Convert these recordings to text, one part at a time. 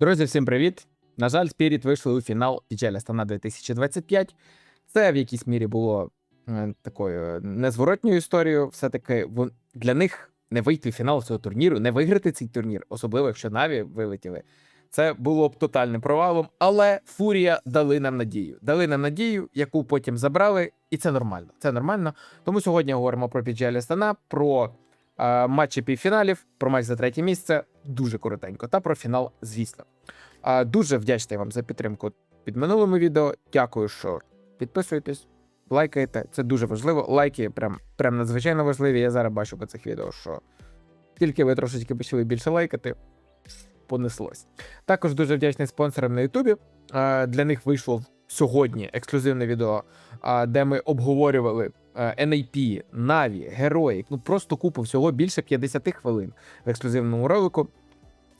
Друзі, всім привіт! На жаль, Spirit вийшли у фінал PGL Астана 2025. Це в якійсь мірі було е, такою незворотньою історією. Все-таки для них не вийти в фінал цього турніру, не виграти цей турнір, особливо якщо Наві вилетіли. Це було б тотальним провалом, але Фурія дали нам надію. Дали нам надію, яку потім забрали, і це нормально. Це нормально. Тому сьогодні говоримо про PGL Астана, про матчі півфіналів, про матч за третє місце дуже коротенько, та про фінал, звісно. А, дуже вдячний вам за підтримку під минулими відео. Дякую, що підписуєтесь, лайкаєте. Це дуже важливо. Лайки прям, прям надзвичайно важливі. Я зараз бачу по цих відео, що тільки ви трошечки почали більше лайкати, понеслось. Також дуже вдячний спонсорам на Ютубі. Для них вийшло сьогодні ексклюзивне відео, де ми обговорювали е, NAP, Наві, Героїк. Ну просто купу всього більше 50 хвилин в ексклюзивному ролику.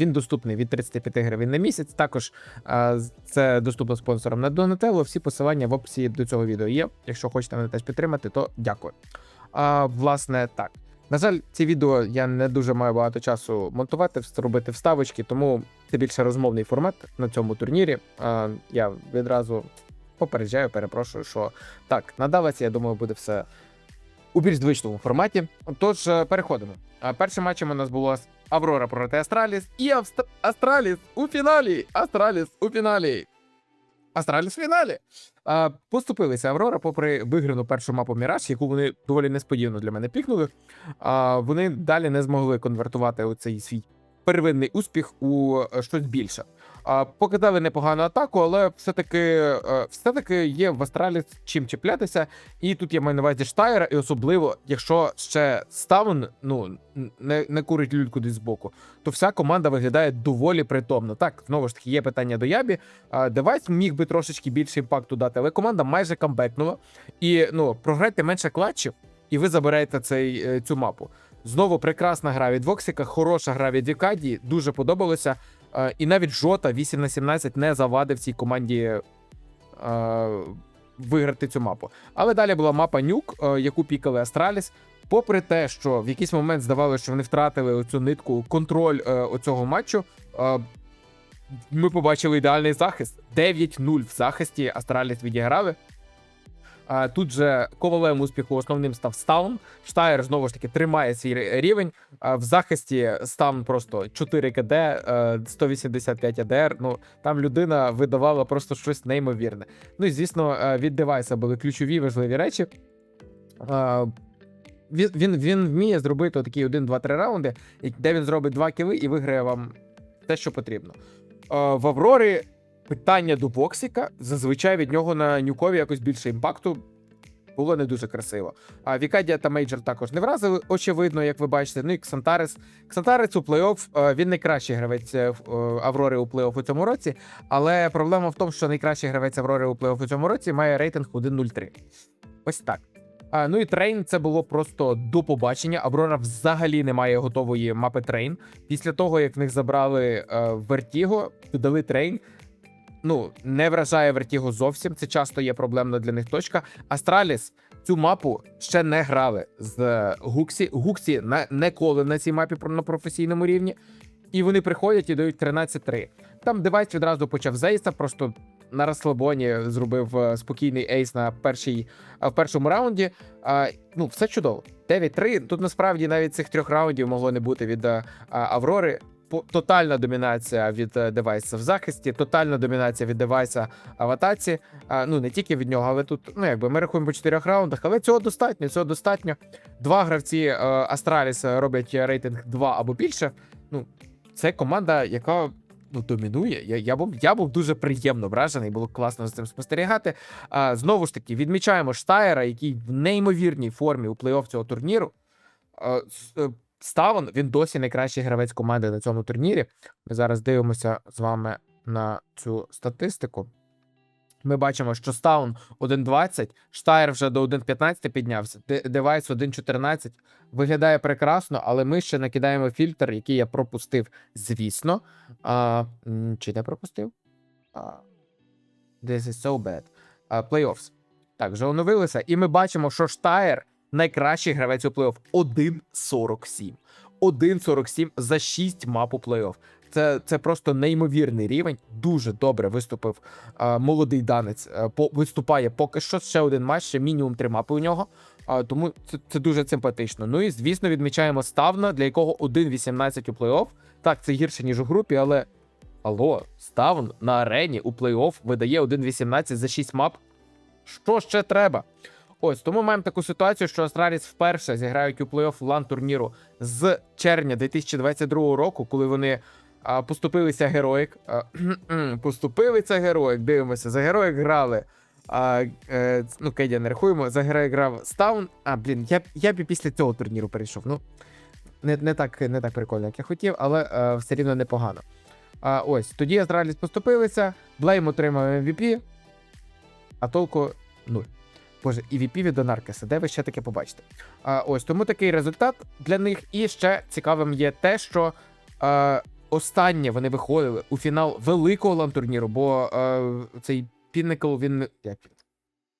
Він доступний від 35 гривень на місяць. Також а, це доступно спонсорам на Donatello. Всі посилання в описі до цього відео є. Якщо хочете мене теж підтримати, то дякую. А, власне, так. На жаль, ці відео я не дуже маю багато часу монтувати, робити вставочки, тому це більше розмовний формат на цьому турнірі. Я відразу попереджаю, перепрошую, що так, надалося, я думаю, буде все у більш звичному форматі. Тож е, переходимо. Першим матчем у нас було Аврора проти Астраліс і Авст... Астраліс у фіналі. Астраліс у фіналі. Астраліс в фіналі. А, поступилися Аврора, попри виграну першу мапу Міраж, яку вони доволі несподівано для мене пікнули. А, вони далі не змогли конвертувати у цей свій первинний успіх у е, щось більше. Показали непогану атаку, але все-таки, е, все-таки є в Астраліс чим чіплятися. І тут я маю на увазі Штайра, і особливо, якщо ще Ставн ну, не, не курить люльку десь збоку, то вся команда виглядає доволі притомно. Так, знову ж таки, є питання до Ябі. Девайс міг би трошечки більше імпакту дати, але команда майже камбекнула. І ну, програйте менше клатчів, і ви забираєте цей, е, цю мапу. Знову прекрасна гра від Воксіка, хороша гра від Вікаді, дуже подобалося. Е, І навіть Жота 8 на 17 не завадив цій команді е, виграти цю мапу. Але далі була мапа Нюк, е, яку пікали Астраліс. Попри те, що в якийсь момент здавалося, що вони втратили оцю нитку контроль оцього матчу. ми побачили ідеальний захист. 9-0 в захисті Астраліс відіграли. Тут же ковалем успіху основним став Стаун. Штайр знову ж таки тримає свій рівень. В захисті Стаун просто 4 КД, е, 185 АДР. Ну там людина видавала просто щось неймовірне. Ну і звісно, е, від девайса були ключові важливі речі. Е, Він, він, він вміє зробити такий 1-2-3 раунди, де він зробить 2 кіли і виграє вам те, що потрібно. Е, В Аврорі питання до Боксіка. Зазвичай від нього на нюкові якось більше імпакту. Було не дуже красиво. А Вікадія та Мейджор також не вразили, очевидно, як ви бачите. Ну і Ксантарес. Ксантарес у плей-офф е, він найкращий гравець е, е, Аврори у плей-офф у цьому році. Але проблема в тому, що найкращий гравець Аврори у плей-офф у цьому році має рейтинг 1.03. Ось так. А, ну і трейн це було просто до побачення. Аврора взагалі не має готової мапи трейн. Після того, як в них забрали Вертіго, додали трейн. Ну, не вражає Вертіго зовсім. Це часто є проблемна для них точка. Астраліс цю мапу ще не грали з Гуксі. Гуксі на, не коли на цій мапі на професійному рівні. І вони приходять і дають 13-3. Там девайс відразу почав з просто на розслабоні зробив е, спокійний ейс на першій, в першому раунді. А, ну, все чудово. 9-3. Тут насправді навіть цих трьох раундів могло не бути від е, Аврори. Тотальна домінація від е, девайса в захисті, тотальна домінація від девайса в атаці. Ну не тільки від нього, але тут, ну якби ми рахуємо по чотирьох раундах, але цього достатньо. Цього достатньо. Два гравці е, Астраліс роблять рейтинг 2 або більше. Ну, це команда, яка ну, домінує. Я, я, був, я був дуже приємно вражений, було класно з цим спостерігати. А, знову ж таки, відмічаємо Штайера, який в неймовірній формі у плей-офф цього турніру. А, е, Ставон, він досі найкращий гравець команди на цьому турнірі. Ми зараз дивимося з вами на цю статистику. Ми бачимо, що Стаун 1.20, Штайр вже до 1.15 піднявся, Девайс 1.14. Виглядає прекрасно, але ми ще накидаємо фільтр, який я пропустив, звісно. А, чи не пропустив? А, this is so bad. А, Playoffs. Так, вже оновилися. І ми бачимо, що Штайр найкращий гравець у плей-офф 1.47. 1.47 за 6 мап у плей-офф. Це, це просто неймовірний рівень. Дуже добре виступив е, молодий данець. Е, по, виступає поки що ще один матч, ще мінімум три мапи у нього. А, тому це, це дуже симпатично. Ну і звісно, відмічаємо ставна, для якого 1.18 у плей-офф. Так, це гірше, ніж у групі, але. Алло, ставн на арені у плей-офф видає 1.18 за 6 мап. Що ще треба? Ось тому маємо таку ситуацію, що Астраліс вперше зіграють у плей-офф лан турніру з червня 2022 року, коли вони а, поступилися героїк. А, поступилися героїк. Дивимося, за героїк грали. А, е, ну, Кедя не рахуємо. За героїк грав Стаун. А, блін, я, б- я б і після цього турніру перейшов. Ну, не, не, так, не так прикольно, як я хотів, але е, все рівно непогано. А, ось, тоді Астраліс поступилися, Блейм отримав MVP, а толку нуль. Боже, і VP від Донаркеса, де ви ще таке побачите? А, ось тому такий результат для них. І ще цікавим є те, що е, останнє вони виходили у фінал великого лан-турніру, бо е, цей Pinnacle, він як?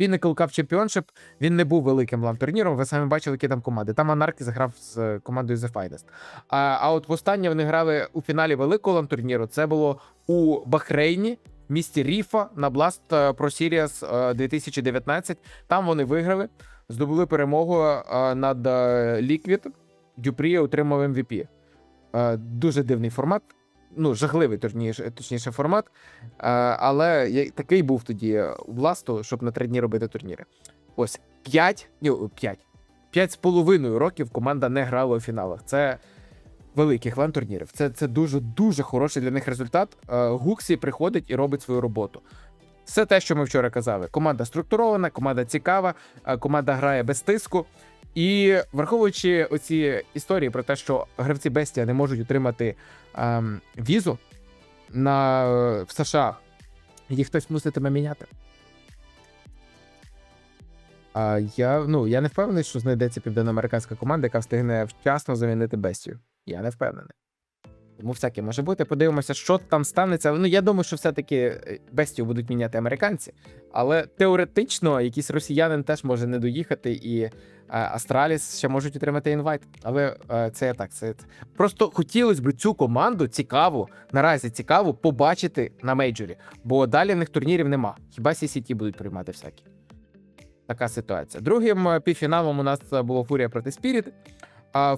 Pinnacle Cup Championship, він не був великим лан-турніром. Ви самі бачили, які там команди. Там Анарки заграв з е, командою The Finest. А, а от востаннє вони грали у фіналі великого лан-турніру. Це було у Бахрейні, місті Ріфа на Blast е, Pro Series е, 2019. Там вони виграли, здобули перемогу е, над е, Liquid. Дюпрі отримав MVP. Е, Дуже дивний формат. Ну, жахливий, точніше, точніше формат. Е, Але такий був тоді у Бласту, щоб на три дні робити турніри. Ось 5, ні, 5. 5 з половиною років команда не грала у фіналах. Це великих лан турнірів. Це, це дуже дуже хороший для них результат. Е, Гуксі приходить і робить свою роботу. Все те, що ми вчора казали. Команда структурована, команда цікава, е, команда грає без тиску. І враховуючи оці історії про те, що гравці Бестія не можуть отримати ем, візу на е, в США, їх хтось муситиме міняти. А я, ну, я не впевнений, що знайдеться південноамериканська команда, яка встигне вчасно замінити Бестію. Я не впевнений. Тому всяке може бути. Подивимося, що там станеться. Ну, я думаю, що все-таки е, Бестію будуть міняти американці, але теоретично якийсь росіянин теж може не доїхати, і е, Астраліс ще можуть отримати інвайт. Але е, це так. Це просто хотілося б цю команду цікаву, наразі цікаву побачити на мейджорі, бо далі в них турнірів нема. Хіба CCT будуть приймати всякі. Така ситуація. Другим півфіналом у нас було Фурія проти Спіріт.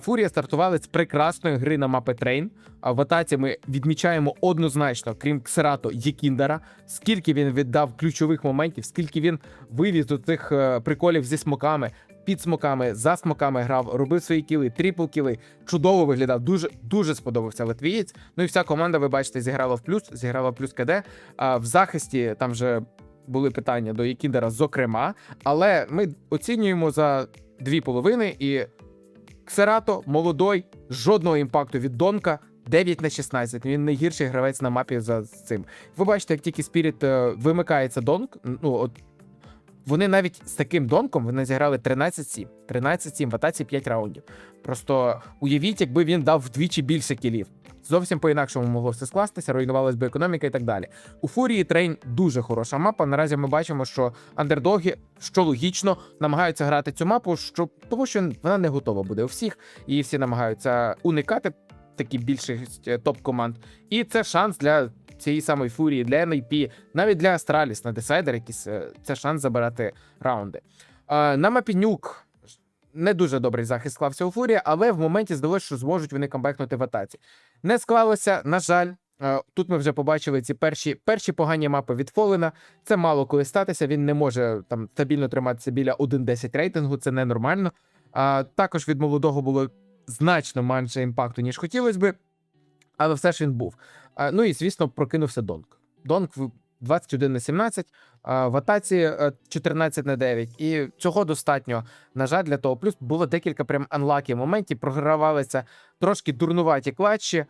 Фурія стартували з прекрасної гри на мапи Трейн. В атаці ми відмічаємо однозначно, крім Ксерато, Єкіндера, скільки він віддав ключових моментів, скільки він вивіз до цих е, приколів зі смоками, під смоками, за смоками грав, робив свої кіли, трипл кіли. Чудово виглядав. Дуже дуже сподобався латвієць. Ну і вся команда, ви бачите, зіграла в плюс, зіграла в плюс КД. А в захисті там вже були питання до Єкіндера, зокрема. Але ми оцінюємо за дві половини і. Ксерато молодой, жодного імпакту від Донка. 9 на 16. Він найгірший гравець на мапі за цим. Ви бачите, як тільки Спіріт е, вимикається Донк. Ну от вони навіть з таким донком вони зіграли 13-7. 13-7 в атаці 5 раундів. Просто уявіть, якби він дав вдвічі більше кілів. Зовсім по-інакшому могло все скластися, руйнувалась би економіка і так далі. У Фурії Трейн дуже хороша мапа. Наразі ми бачимо, що андердоги, що логічно, намагаються грати цю мапу, що тому що вона не готова буде у всіх, і всі намагаються уникати такі більшість е, топ-команд. І це шанс для цієї самої фурії, для NIP, навіть для Астраліс на десайдер, якийсь е, це шанс забирати раунди. На мапі Нюк не дуже добрий захист склався у фурії, але в моменті здалося, що зможуть вони камбекнути в атаці. Не склалося, на жаль. Е, Тут ми вже побачили ці перші перші погані мапи від Фолена. Це мало коли статися. Він не може там стабільно триматися біля 1.10 рейтингу, це ненормально. А також від молодого було значно менше імпакту, ніж хотілося би, але все ж він був. А, ну і звісно, прокинувся. Донк в 21 на 17, а, в атаці е, 14 на 9. І цього достатньо, на жаль, для того. Плюс було декілька прям анлакі моментів, програвалися трошки дурнуваті клатчі.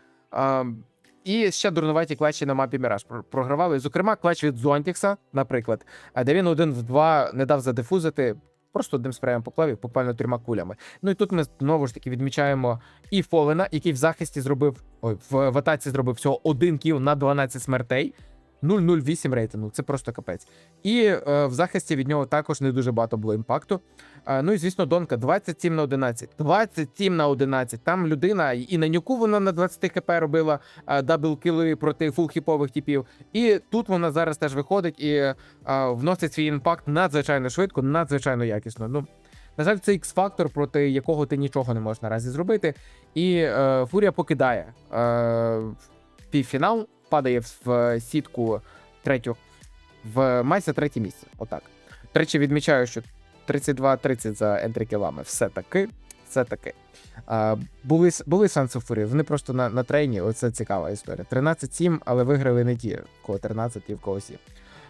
І ще дурнуваті клатчі на мапі Міраж Про- програвали. Зокрема, клатч від Зонтікса, наприклад, де він один в два не дав задифузити. Просто одним спреєм поклав, буквально трьома кулями. Ну і тут ми знову ж таки відмічаємо і Фолена, який в захисті зробив ой, в атаці зробив всього один кіл на 12 смертей. 0,08 рейтингу. Це просто капець. І е, в захисті від нього також не дуже багато було імпакту. Е, ну і звісно, Донка 27 на 11. 27 на 11. Там людина і на нюку вона на 20 хп робила е, даблкіли проти фулхіпових типів. І тут вона зараз теж виходить і е, вносить свій імпакт надзвичайно швидко, надзвичайно якісно. Ну, на жаль, це X-фактор, проти якого ти нічого не можеш наразі зробити. І е, Фурія покидає е, півфінал, падає в е, сітку третю в майже третє місце. Отак. До речі, відмічаю, що 32-30 за ентрикілами. Все таки, все таки. А, були, були шанси у вони просто на, на трейні, оце цікава історія. 13-7, але виграли не ті, в кого 13 і в кого 7.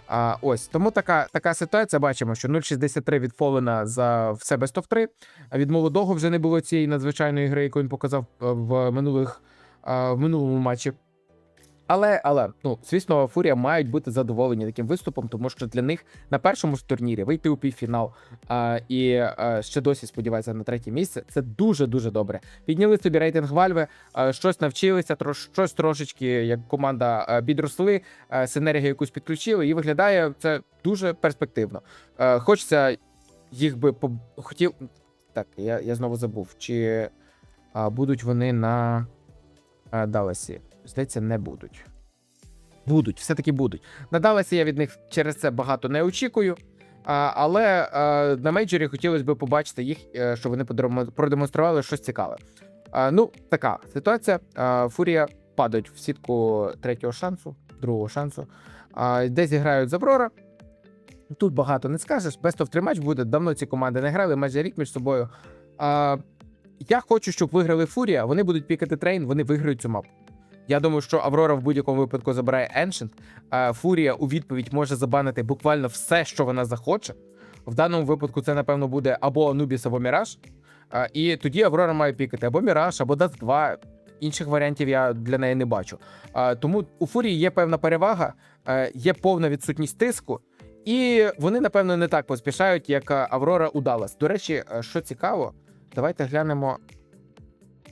А, ось тому така, така ситуація. Бачимо, що 0,63 від Фолена за все best of 3. А від молодого вже не було цієї надзвичайної гри, яку він показав е, в минулих в минулому матчі. Але, але, ну, звісно, Фурія мають бути задоволені таким виступом, тому що для них на першому ж турнірі вийти у півфінал а, і а, ще досі сподіваються на третє місце. Це дуже дуже добре. Підняли собі рейтинг Вальви, а, щось навчилися, трош, щось трошечки, як команда а, підросли, а, синергію якусь підключили, і виглядає це дуже перспективно. А, хочеться їх би по хотів. Так, я, я знову забув, чи а, будуть вони на а, Далласі. Здається, не будуть. Будуть, все-таки будуть. На Далласі я від них через це багато не очікую. Але на мейджорі хотілося б побачити їх, е, що вони продемонстрували щось цікаве. Ну, така ситуація. Фурія падають в сітку третього шансу, другого шансу. Десь зіграють з Аврора. Тут багато не скажеш. Best of 3 матч буде. Давно ці команди не грали, майже рік між собою. Я хочу, щоб виграли Фурія. Вони будуть пікати трейн, вони виграють цю мапу. Я думаю, що Аврора в будь-якому випадку забирає Ancient, Фурія у відповідь може забанити буквально все, що вона захоче. В даному випадку це, напевно, буде або Anubis, або Міраж. І тоді Аврора має пікати або Міраж, або Dust 2. Інших варіантів я для неї не бачу. Тому у Фурії є певна перевага, е, є повна відсутність тиску, і вони, напевно, не так поспішають, як е, Аврора у. До речі, е, що цікаво, давайте глянемо.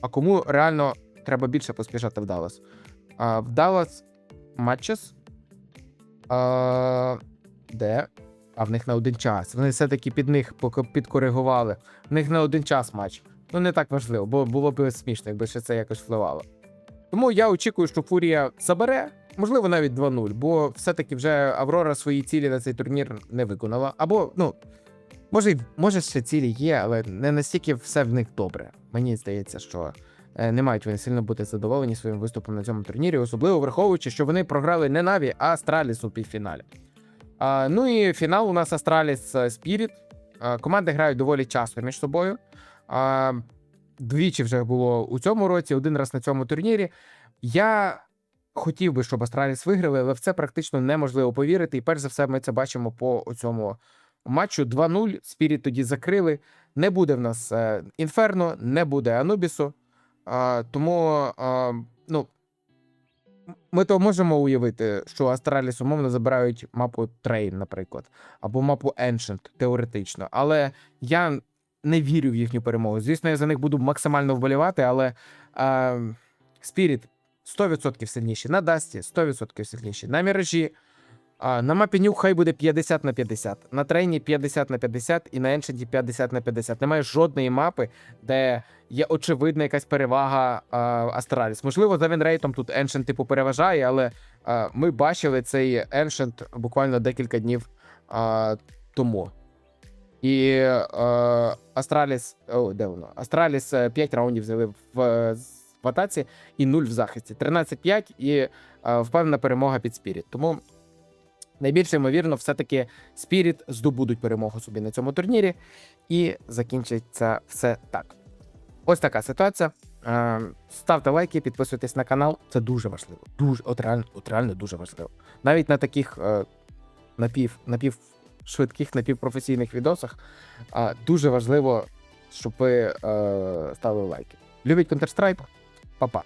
А кому реально треба більше поспішати в Даллас? А, в Даллас матчес. А, де? А в них на один час. Вони все-таки під них підкоригували. В них на один час матч. Ну, не так важливо, бо було б смішно, якби ще це якось впливало. Тому я очікую, що Фурія забере, можливо, навіть 2-0, бо все-таки вже Аврора свої цілі на цей турнір не виконала. Або, ну, може, може ще цілі є, але не настільки все в них добре. Мені здається, що не мають вони сильно бути задоволені своїм виступом на цьому турнірі, особливо враховуючи, що вони програли не Наві, а Астраліс у півфіналі. А, ну і фінал у нас Астраліс е, Спіріт. Команди грають доволі часто між собою. А, двічі вже було у цьому році, один раз на цьому турнірі. Я хотів би, щоб Астраліс виграли, але в це практично неможливо повірити. І перш за все, ми це бачимо по цьому матчу. 2-0. Спіріт тоді закрили. Не буде в нас е, Інферно, не буде Анубісу. А, тому, а, ну, ми то можемо уявити, що Астраліс умовно забирають мапу Трейн, наприклад, або мапу Ancient, теоретично. Але я не вірю в їхню перемогу. Звісно, я за них буду максимально вболівати, але а, Spirit 100% сильніші. На Дасті 100% сильніші. На Міражі. На мапі Нюк хай буде 50 на 50. На трейні 50 на 50 і на Ancient 50 на 50. Немає жодної мапи, де є очевидна якась перевага а, Астраліс. Можливо, за вінрейтом тут Ancient типу переважає, але а, ми бачили цей Ancient буквально декілька днів а, тому. І е, Астраліс, о, де воно? Астраліс 5 раундів взяли в, е, в атаці і 0 в захисті. 13-5 і е, впевнена перемога під Спіріт. Тому найбільше ймовірно, все-таки Спіріт здобудуть перемогу собі на цьому турнірі, і закінчиться все так. Ось така ситуація. Е, Ставте лайки, підписуйтесь на канал. Це дуже важливо. Дуже, от реально, от реально дуже важливо. Навіть на таких е, напів, напів швидких, напівпрофесійних відосах дуже важливо, щоб ви е, ставили лайки. Любіть Counter-Strike? Па-па.